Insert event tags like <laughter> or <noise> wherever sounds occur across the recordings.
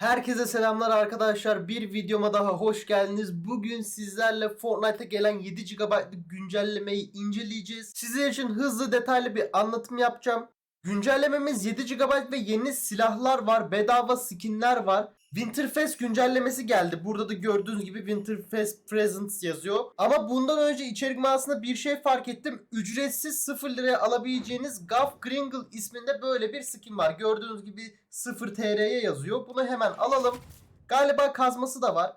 Herkese selamlar arkadaşlar. Bir videoma daha hoş geldiniz. Bugün sizlerle Fortnite'a gelen 7 GB'lık güncellemeyi inceleyeceğiz. Sizler için hızlı detaylı bir anlatım yapacağım. Güncellememiz 7 GB ve yeni silahlar var, bedava skinler var. Winterfest güncellemesi geldi. Burada da gördüğünüz gibi Winterfest Presents yazıyor. Ama bundan önce içerik mağazasında bir şey fark ettim. Ücretsiz 0 liraya alabileceğiniz Guff Kringle isminde böyle bir skin var. Gördüğünüz gibi 0 TR'ye yazıyor. Bunu hemen alalım. Galiba kazması da var.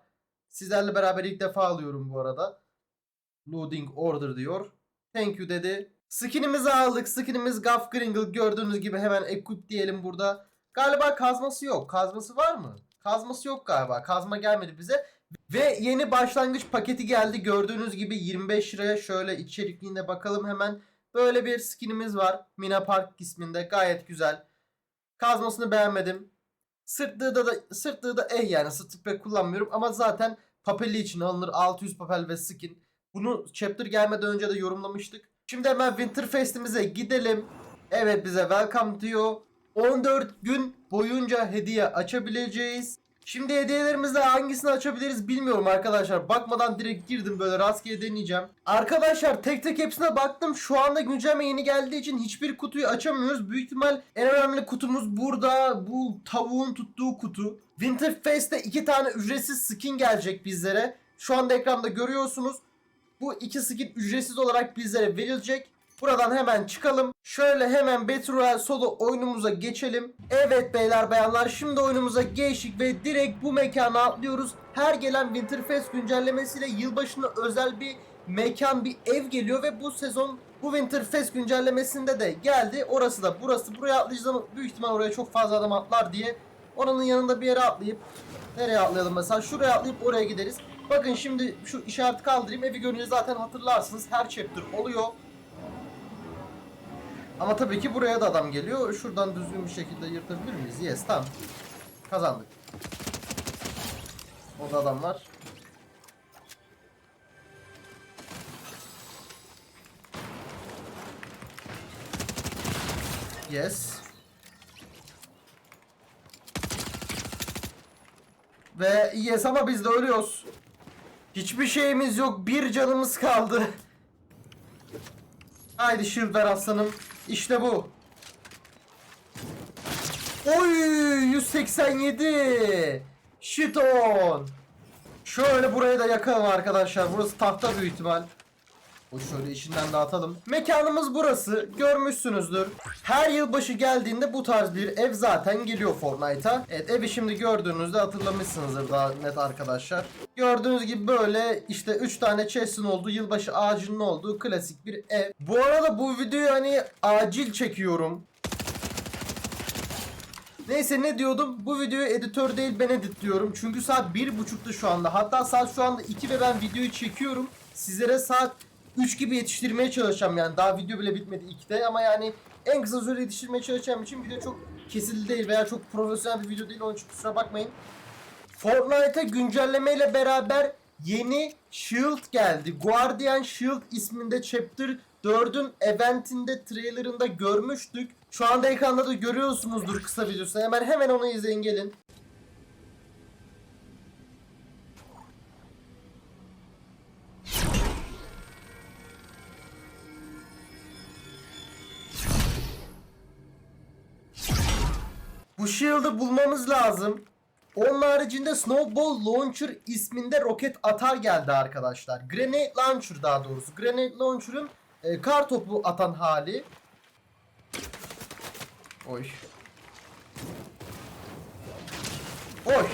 Sizlerle beraber ilk defa alıyorum bu arada. Loading order diyor. Thank you dedi. Skinimizi aldık. Skinimiz Guff Kringle. Gördüğünüz gibi hemen equip diyelim burada. Galiba kazması yok. Kazması var mı? Kazması yok galiba. Kazma gelmedi bize. Ve yeni başlangıç paketi geldi. Gördüğünüz gibi 25 liraya şöyle içerikliğine bakalım hemen. Böyle bir skinimiz var. Mina Park isminde. Gayet güzel. Kazmasını beğenmedim. Sırtlığı da, da sırtlığı da eh yani sırtlık pek kullanmıyorum ama zaten papeli için alınır 600 papel ve skin. Bunu chapter gelmeden önce de yorumlamıştık. Şimdi hemen Winterfest'imize gidelim. Evet bize welcome diyor. 14 gün boyunca hediye açabileceğiz. Şimdi hediyelerimizde hangisini açabiliriz bilmiyorum arkadaşlar. Bakmadan direkt girdim böyle rastgele deneyeceğim. Arkadaşlar tek tek hepsine baktım. Şu anda güncelleme yeni geldiği için hiçbir kutuyu açamıyoruz. Büyük ihtimal en önemli kutumuz burada. Bu tavuğun tuttuğu kutu. Winterfest'te iki tane ücretsiz skin gelecek bizlere. Şu anda ekranda görüyorsunuz. Bu iki skin ücretsiz olarak bizlere verilecek. Buradan hemen çıkalım. Şöyle hemen Battle solo oyunumuza geçelim. Evet beyler bayanlar şimdi oyunumuza geçtik ve direkt bu mekana atlıyoruz. Her gelen Winterfest güncellemesiyle yılbaşına özel bir mekan, bir ev geliyor ve bu sezon bu Winterfest güncellemesinde de geldi. Orası da burası. Buraya atlayacağız ama büyük ihtimal oraya çok fazla adam atlar diye. Oranın yanında bir yere atlayıp nereye atlayalım mesela? Şuraya atlayıp oraya gideriz. Bakın şimdi şu işareti kaldırayım. Evi görünce zaten hatırlarsınız. Her chapter oluyor. Ama tabii ki buraya da adam geliyor. Şuradan düzgün bir şekilde yırtabilir miyiz? Yes tamam. Kazandık. O da adam var. Yes. Ve yes ama biz de ölüyoruz. Hiçbir şeyimiz yok. Bir canımız kaldı. Haydi ver aslanım. İşte bu. Oy 187. Shit on. Şöyle buraya da yakalım arkadaşlar. Burası tahta büyük ihtimal. O şöyle işinden dağıtalım. Mekanımız burası. Görmüşsünüzdür. Her yılbaşı geldiğinde bu tarz bir ev zaten geliyor Fortnite'a. Evet evi şimdi gördüğünüzde hatırlamışsınızdır daha net arkadaşlar. Gördüğünüz gibi böyle işte 3 tane chest'in olduğu, yılbaşı ağacının olduğu klasik bir ev. Bu arada bu videoyu hani acil çekiyorum. Neyse ne diyordum? Bu videoyu editör değil ben editliyorum. Çünkü saat 1.30'da şu anda. Hatta saat şu anda 2 ve ben videoyu çekiyorum. Sizlere saat 3 gibi yetiştirmeye çalışacağım yani. Daha video bile bitmedi 2'de ama yani en kısa sürede yetiştirmeye çalışacağım için video çok kesildi değil veya çok profesyonel bir video değil. Onun için kusura bakmayın. Fortnite'a güncellemeyle beraber yeni Shield geldi. Guardian Shield isminde Chapter 4'ün eventinde trailerında görmüştük. Şu anda ekranda da görüyorsunuzdur kısa videosu. Hemen hemen onu izleyin gelin. Bu shield'ı bulmamız lazım. Onun haricinde Snowball Launcher isminde roket atar geldi arkadaşlar. Grenade Launcher daha doğrusu. Grenade Launcher'ın e, kar topu atan hali. Oy. Oy.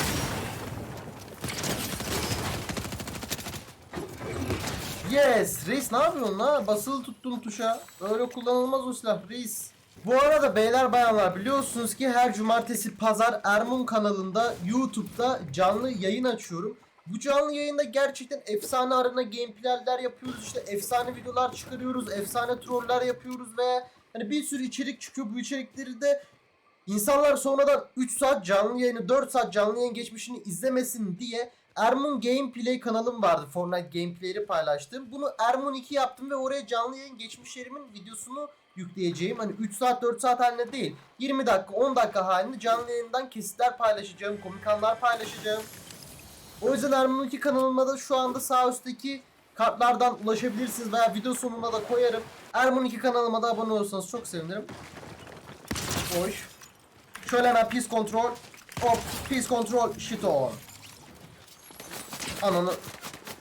Yes. Reis ne yapıyorsun la? Basılı tuttuğun tuşa. Öyle kullanılmaz o silah reis. Bu arada beyler bayanlar biliyorsunuz ki her cumartesi pazar Ermun kanalında YouTube'da canlı yayın açıyorum. Bu canlı yayında gerçekten efsane arena gameplayler yapıyoruz işte efsane videolar çıkarıyoruz, efsane troller yapıyoruz ve hani bir sürü içerik çıkıyor. Bu içerikleri de İnsanlar sonradan 3 saat canlı yayını 4 saat canlı yayın geçmişini izlemesin diye Ermun Gameplay kanalım vardı. Fortnite gameplay'leri paylaştım. Bunu Ermun 2 yaptım ve oraya canlı yayın geçmişlerimin videosunu yükleyeceğim. Hani 3 saat 4 saat halinde değil. 20 dakika 10 dakika halinde canlı yayından kesitler paylaşacağım. Komik anlar paylaşacağım. O yüzden Erman 2 kanalıma da şu anda sağ üstteki kartlardan ulaşabilirsiniz veya video sonuna da koyarım. Erman 2 kanalıma da abone olursanız çok sevinirim. Hoş. Şöyle hemen peace control. Hop peace control shit on. Ananı.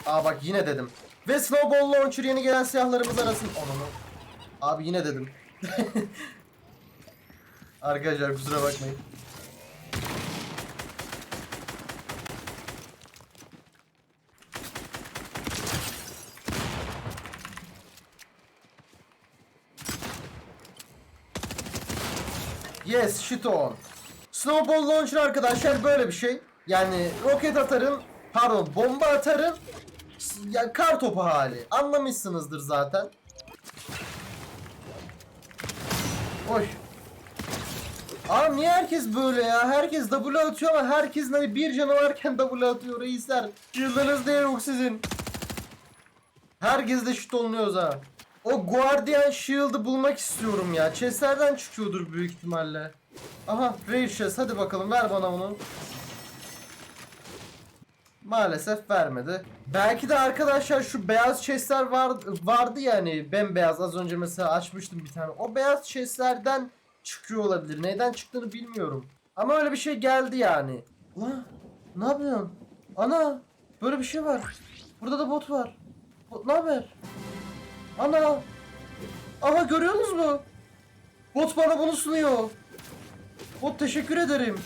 Aa bak yine dedim. Ve snowball launcher yeni gelen silahlarımız arasında. Ananı. Abi yine dedim. Arkadaşlar kusura bakmayın. Yes, shit on. Snowball launcher arkadaşlar böyle bir şey. Yani roket atarın, pardon bomba atarın, s- ya kar topu hali. Anlamışsınızdır zaten. Hoş. Abi niye herkes böyle ya? Herkes W atıyor ama herkesin hani bir canı varken <laughs> W atıyor reisler. Yıldınız diye yok sizin. Herkes de şut olunuyoruz ha. O Guardian Shield'ı bulmak istiyorum ya. Chest'lerden çıkıyordur büyük ihtimalle. Aha Rage Chest hadi bakalım ver bana bunu. Maalesef vermedi. Belki de arkadaşlar şu beyaz chestler var, vardı ya hani bembeyaz az önce mesela açmıştım bir tane. O beyaz chestlerden çıkıyor olabilir. Neden çıktığını bilmiyorum. Ama öyle bir şey geldi yani. Ulan ne yapıyorsun? Ana böyle bir şey var. Burada da bot var. Bot ne haber? Ana. Aha görüyorsunuz mu? Bot bana bunu sunuyor. Bot teşekkür ederim.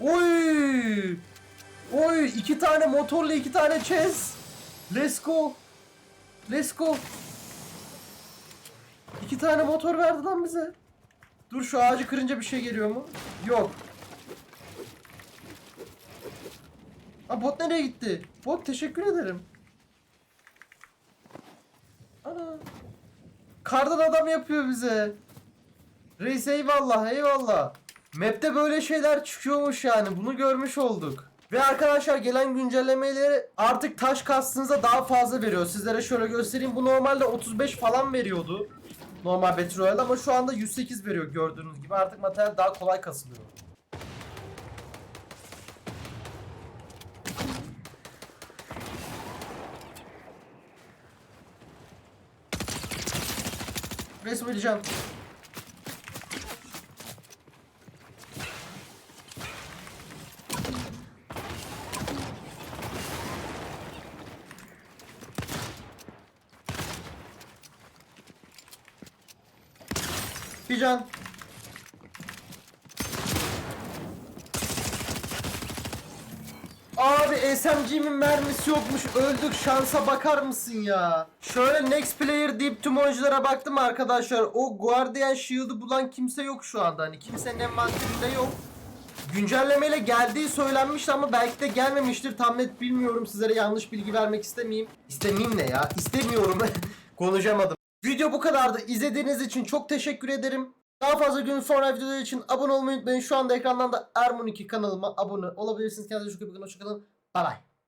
Oy. Oy iki tane motorla iki tane chest. Let's go. Let's go. İki tane motor verdi lan bize. Dur şu ağacı kırınca bir şey geliyor mu? Yok. Ha bot nereye gitti? Bot teşekkür ederim. Ana. Kardan adam yapıyor bize. Reis eyvallah eyvallah. Map'te böyle şeyler çıkıyormuş yani bunu görmüş olduk. Ve arkadaşlar gelen güncellemeleri artık taş kastınıza daha fazla veriyor. Sizlere şöyle göstereyim. Bu normalde 35 falan veriyordu. Normal Battle Royale ama şu anda 108 veriyor gördüğünüz gibi. Artık materyal daha kolay kasılıyor. Resim edeceğim. Bir can. Abi SMG'min mermisi yokmuş öldük şansa bakar mısın ya? Şöyle next player deyip tüm oyunculara baktım arkadaşlar. O Guardian Shield'ı bulan kimse yok şu anda. Hani kimsenin envanterinde yok. Güncellemeyle geldiği söylenmişti ama belki de gelmemiştir. Tam net bilmiyorum. Sizlere yanlış bilgi vermek istemeyeyim. İstemeyeyim ne ya? İstemiyorum. <laughs> Konuşamadım. Video bu kadardı. İzlediğiniz için çok teşekkür ederim. Daha fazla gün sonra videolar için abone olmayı unutmayın. Şu anda ekrandan da Ermun 2 kanalıma abone olabilirsiniz. Kendinize çok iyi bakın. Hoşçakalın. Bay bay.